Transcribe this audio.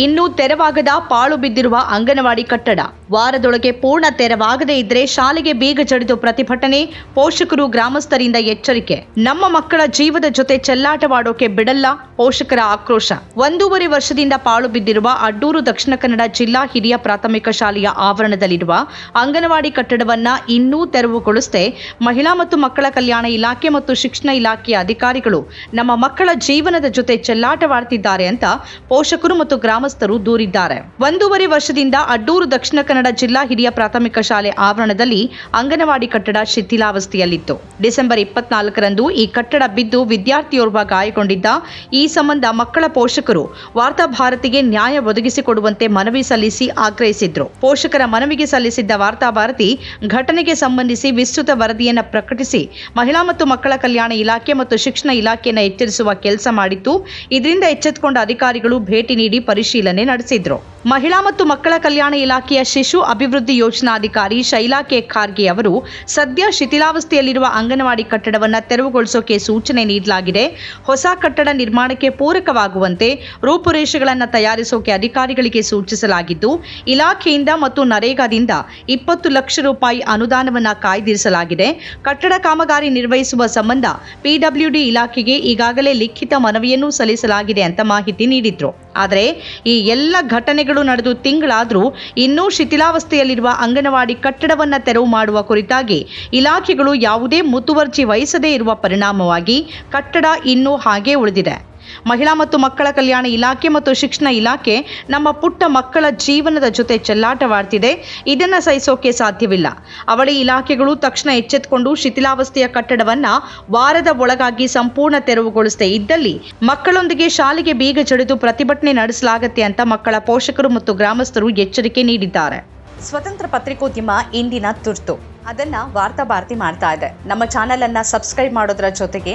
ಇನ್ನೂ ತೆರವಾಗದ ಪಾಳು ಬಿದ್ದಿರುವ ಅಂಗನವಾಡಿ ಕಟ್ಟಡ. ವಾರದೊಳಗೆ ಪೂರ್ಣ ತೆರವಾಗದೇ ಇದ್ರೆ ಶಾಲೆಗೆ ಬೀಗ ಜಡಿದು ಪ್ರತಿಭಟನೆ, ಪೋಷಕರು ಗ್ರಾಮಸ್ಥರಿಂದ ಎಚ್ಚರಿಕೆ. ನಮ್ಮ ಮಕ್ಕಳ ಜೀವದ ಜೊತೆ ಚೆಲ್ಲಾಟವಾಡೋಕೆ ಬಿಡಲ್ಲ ಪೋಷಕರ ಆಕ್ರೋಶ. ಒಂದೂವರೆ ವರ್ಷದಿಂದ ಪಾಳು ಬಿದ್ದಿರುವ ಅಡ್ಡೂರು ದಕ್ಷಿಣ ಕನ್ನಡ ಜಿಲ್ಲಾ ಹಿರಿಯ ಪ್ರಾಥಮಿಕ ಶಾಲೆಯ ಆವರಣದಲ್ಲಿರುವ ಅಂಗನವಾಡಿ ಕಟ್ಟಡವನ್ನ ಇನ್ನೂ ತೆರವುಗೊಳಿಸದೆ, ಮಹಿಳಾ ಮತ್ತು ಮಕ್ಕಳ ಕಲ್ಯಾಣ ಇಲಾಖೆ ಮತ್ತು ಶಿಕ್ಷಣ ಇಲಾಖೆಯ ಅಧಿಕಾರಿಗಳು ನಮ್ಮ ಮಕ್ಕಳ ಜೀವನದ ಜೊತೆ ಚೆಲ್ಲಾಟವಾಡ್ತಿದ್ದಾರೆ ಅಂತ ಪೋಷಕರು ಮತ್ತು ಗ್ರಾಮಸ್ಥರು ದೂರಿದ್ದಾರೆ. ಒಂದೂವರೆ ವರ್ಷದಿಂದ ಅಡ್ಡೂರು ದಕ್ಷಿಣ ಕನ್ನಡ ಜಿಲ್ಲಾ ಹಿರಿಯ ಪ್ರಾಥಮಿಕ ಶಾಲೆ ಆವರಣದಲ್ಲಿ ಅಂಗನವಾಡಿ ಕಟ್ಟಡ ಶಿಥಿಲಾವಸ್ಥೆಯಲ್ಲಿತ್ತು. ಡಿಸೆಂಬರ್ ಇಪ್ಪತ್ನಾಲ್ಕರಂದು ಈ ಕಟ್ಟಡ ಬಿದ್ದು ವಿದ್ಯಾರ್ಥಿಯೋರ್ವ ಗಾಯಗೊಂಡಿದ್ದ ಈ ಸಂಬಂಧ ಮಕ್ಕಳ ಪೋಷಕರು ವಾರ್ತಾಭಾರತಿಗೆ ನ್ಯಾಯ ಒದಗಿಸಿಕೊಡುವಂತೆ ಮನವಿ ಸಲ್ಲಿಸಿ ಆಗ್ರಹಿಸಿದ್ರು. ಪೋಷಕರ ಮನವಿಗೆ ಸಲ್ಲಿಸಿದ್ದ ವಾರ್ತಾಭಾರತಿ ಘಟನೆಗೆ ಸಂಬಂಧಿಸಿ ವಿಸ್ತೃತ ವರದಿಯನ್ನು ಪ್ರಕಟಿಸಿ ಮಹಿಳಾ ಮತ್ತು ಮಕ್ಕಳ ಕಲ್ಯಾಣ ಇಲಾಖೆ ಮತ್ತು ಶಿಕ್ಷಣ ಇಲಾಖೆಯನ್ನು ಎಚ್ಚರಿಸುವ ಕೆಲಸ ಮಾಡಿತ್ತು. ಇದರಿಂದ ಎಚ್ಚೆತ್ತುಕೊಂಡ ಅಧಿಕಾರಿಗಳು ಭೇಟಿ ನೀಡಿ ಪರಿಶೀಲನೆ ನಡೆಸಿದ್ರು. ಮಹಿಳಾ ಮತ್ತು ಮಕ್ಕಳ ಕಲ್ಯಾಣ ಇಲಾಖೆಯ ಶಿಶು ಅಭಿವೃದ್ಧಿ ಯೋಜನಾಧಿಕಾರಿ ಶೈಲಾ ಕೆ. ಖಾರ್ಗೆ ಅವರು, ಸದ್ಯ ಶಿಥಿಲಾವಸ್ಥೆಯಲ್ಲಿರುವ ಅಂಗನವಾಡಿ ಕಟ್ಟಡವನ್ನು ತೆರವುಗೊಳಿಸೋಕೆ ಸೂಚನೆ ನೀಡಲಾಗಿದೆ. ಹೊಸ ಕಟ್ಟಡ ನಿರ್ಮಾಣಕ್ಕೆ ಪೂರಕವಾಗುವಂತೆ ರೂಪುರೇಷೆಗಳನ್ನು ತಯಾರಿಸೋಕೆ ಅಧಿಕಾರಿಗಳಿಗೆ ಸೂಚಿಸಲಾಗಿದ್ದು, ಇಲಾಖೆಯಿಂದ ಮತ್ತು ನರೇಗಾದಿಂದ ಇಪ್ಪತ್ತು ಲಕ್ಷ ರೂಪಾಯಿ ಅನುದಾನವನ್ನು ಕಾಯ್ದಿರಿಸಲಾಗಿದೆ. ಕಟ್ಟಡ ಕಾಮಗಾರಿ ನಿರ್ವಹಿಸುವ ಸಂಬಂಧ ಪಿಡಬ್ಲ್ಯೂಡಿ ಇಲಾಖೆಗೆ ಈಗಾಗಲೇ ಲಿಖಿತ ಮನವಿಯನ್ನು ಸಲ್ಲಿಸಲಾಗಿದೆ ಅಂತ ಮಾಹಿತಿ ನೀಡಿದ್ರು. ಆದರೆ, ಈ ಎಲ್ಲ ಘಟನೆಗಳು ನಡೆದು ತಿಂಗಳಾದರೂ ಇನ್ನೂ ಶಿಥಿಲಾವಸ್ಥೆಯಲ್ಲಿರುವ ಅಂಗನವಾಡಿ ಕಟ್ಟಡವನ್ನ ತೆರವು ಮಾಡುವ ಕುರಿತಾಗಿ ಇಲಾಖೆಗಳು ಯಾವುದೇ ಮುತುವರ್ಜಿ ವಹಿಸದೇ ಇರುವ ಪರಿಣಾಮವಾಗಿ ಕಟ್ಟಡ ಇನ್ನೂ ಹಾಗೇ ಉಳಿದಿದೆ. ಮಹಿಳಾ ಮತ್ತು ಮಕ್ಕಳ ಕಲ್ಯಾಣ ಇಲಾಖೆ ಮತ್ತು ಶಿಕ್ಷಣ ಇಲಾಖೆ ನಮ್ಮ ಪುಟ್ಟ ಮಕ್ಕಳ ಜೀವನದ ಜೊತೆ ಚೆಲ್ಲಾಟವಾಡ್ತಿದೆ. ಇದನ್ನ ಸಹಿಸೋಕೆ ಸಾಧ್ಯವಿಲ್ಲ. ಅವಳಿ ಇಲಾಖೆಗಳು ತಕ್ಷಣ ಎಚ್ಚೆತ್ತುಕೊಂಡು ಶಿಥಿಲಾವಸ್ಥೆಯ ಕಟ್ಟಡವನ್ನ ವಾರದ ಒಳಗಾಗಿ ಸಂಪೂರ್ಣ ತೆರವುಗೊಳಿಸದೇ ಇದ್ದಲ್ಲಿ ಮಕ್ಕಳೊಂದಿಗೆ ಶಾಲೆಗೆ ಬೀಗ ಜಡಿದು ಪ್ರತಿಭಟನೆ ನಡೆಸಲಾಗುತ್ತೆ ಅಂತ ಮಕ್ಕಳ ಪೋಷಕರು ಮತ್ತು ಗ್ರಾಮಸ್ಥರು ಎಚ್ಚರಿಕೆ ನೀಡಿದ್ದಾರೆ. ಸ್ವತಂತ್ರ ಪತ್ರಿಕೋದ್ಯಮ ಇಂದಿನ ತುರ್ತು. ಅದನ್ನ ವಾರ್ತಾ ಭಾರತಿ ಮಾಡ್ತಾ ಇದೆ. ನಮ್ಮ ಚಾನೆಲ್ ಅನ್ನ ಸಬ್ಸ್ಕ್ರೈಬ್ ಮಾಡೋದ್ರ ಜೊತೆಗೆ